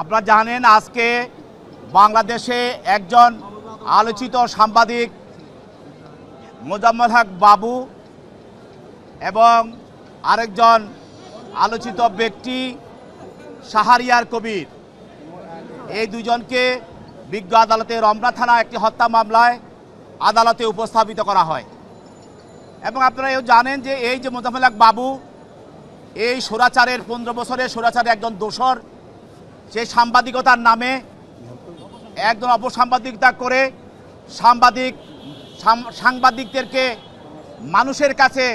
আপনারা জানেন আজকে বাংলাদেশে একজন আলোচিত সাংবাদিক মোজাম্মল হক বাবু এবং আরেকজন আলোচিত ব্যক্তি সাহারিয়ার কবির। এই দুজনকে বিজ্ঞ আদালতে রমনা থানা একটি হত্যা মামলায় আদালতে উপস্থাপিত করা হয়। এবং আপনারা এও জানেন যে এই যে মোজাম্মল হক বাবু, এই সোরাচারের পনেরো বছরের সোরাচারের একজন দোসর সে সাংবাদিকতার নামে একদম অপসাংবাদিকতা করে সাংবাদিক সাংবাদিকদেরকে মানুষের কাছে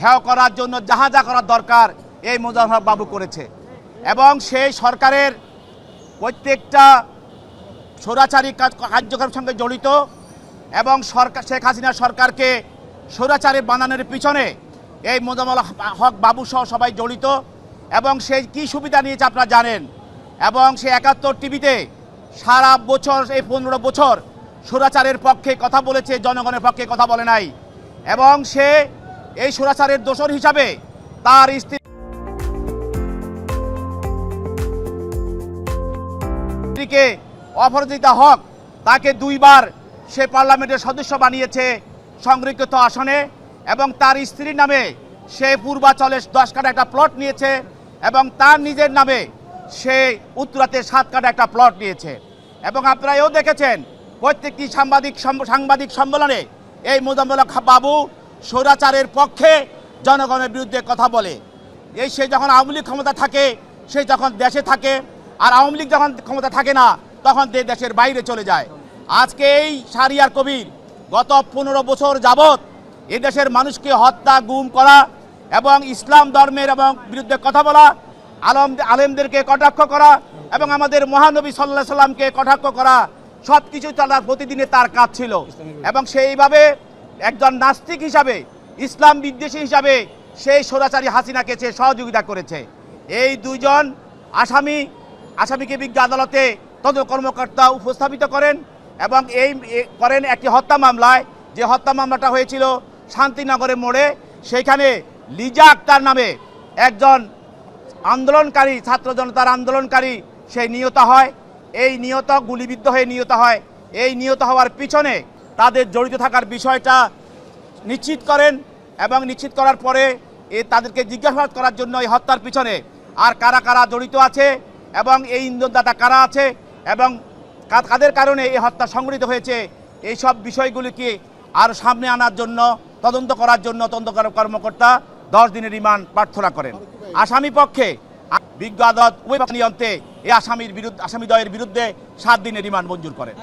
হেয় করার জন্য যাহা যা করার দরকার, এই হক বাবু করেছে। এবং সেই সরকারের প্রত্যেকটা স্বৈরাচারী কার্যক্রমের সঙ্গে জড়িত এবং সরকার, শেখ হাসিনা সরকারকে স্বৈরাচারী বানানোর পিছনে এই মোজামল হক বাবু সহ সবাই জড়িত এবং সে কি সুবিধা নিয়েছে আপনারা জানেন? এবং সে একাত্তর টিভিতে সারা বছর, এই পনেরো বছর স্বৈরাচারের পক্ষে কথা বলেছে, জনগণের পক্ষে কথা বলে নাই। এবং সে এই স্বৈরাচারের দোষর হিসাবে তার স্ত্রী স্ত্রীকে অপরাজিতা হক, তাকে দুইবার সে পার্লামেন্টের সদস্য বানিয়েছে সংরক্ষিত আসনে এবং তার স্ত্রীর নামে সে পূর্বাচলে দশ কাটা একটা প্লট নিয়েছে এবং তার নিজের নামে সে উত্তরাতে সাত কাটা একটা প্লট নিয়েছে। এবং আপনারা এও দেখেছেন, প্রত্যেকটি সাংবাদিক সাংবাদিক সম্মেলনে এই মোজাম্মলক বাবু স্বৈরাচারের পক্ষে জনগণের বিরুদ্ধে কথা বলে। এই সে যখন আওয়ামী লীগ ক্ষমতা থাকে, সে যখন দেশে থাকে, আর আওয়ামী লীগ যখন ক্ষমতা থাকে না, তখন দে দেশের বাইরে চলে যায়। আজকে এই সারিয়ার কবির গত পনেরো বছর যাবৎ এ দেশের মানুষকে হত্যা, গুম করা এবং ইসলাম ধর্মের এবং বিরুদ্ধে কথা বলা আলম আলেমদেরকে কটাক্ষ করা এবং আমাদের মহানবী সাল্লাহ সাল্লামকে কটাক্ষ করা সব কিছু তার প্রতিদিনে তার কাজ ছিল। এবং সেইভাবে একজন নাস্তিক হিসাবে, ইসলাম বিদ্বেষী হিসাবে সেই সোরাচারী হাসিনাকে সে সহযোগিতা করেছে। এই দুইজন আসামি আসামিকে বিজ্ঞ আদালতে তদন্ত কর্মকর্তা উপস্থাপিত করেন এবং এই করেন একটি হত্যা মামলায়। যে হত্যা মামলাটা হয়েছিল শান্তিনগরের মোড়ে সেইখানে লিজা আক্তার নামে একজন আন্দোলনকারী, ছাত্র জনতার আন্দোলনকারী সে নিহত হয়। এই নিহত গুলিবিদ্ধ হয়ে নিহত হয়। এই নিহত হওয়ার পিছনে তাদের জড়িত থাকার বিষয়টা নিশ্চিত করেন এবং নিশ্চিত করার পরে এ তাদেরকে জিজ্ঞাসাবাদ করার জন্য এই হত্যার পিছনে আর কারা কারা জড়িত আছে এবং এই ইন্ধনদাতা কারা আছে এবং কাদের কারণে এই হত্যা সংঘটিত হয়েছে, এই সব বিষয়গুলিকে আর সামনে আনার জন্য, তদন্ত করার জন্য তদন্ত কর্মকর্তা দশ দিনের রিমান্ড প্রার্থনা করেন। আসামি পক্ষে বিজ্ঞ আদালত উভয় এই আসামির বিরুদ্ধে আসামি দয়ের বিরুদ্ধে সাত দিনের রিমান্ড মঞ্জুর করেন।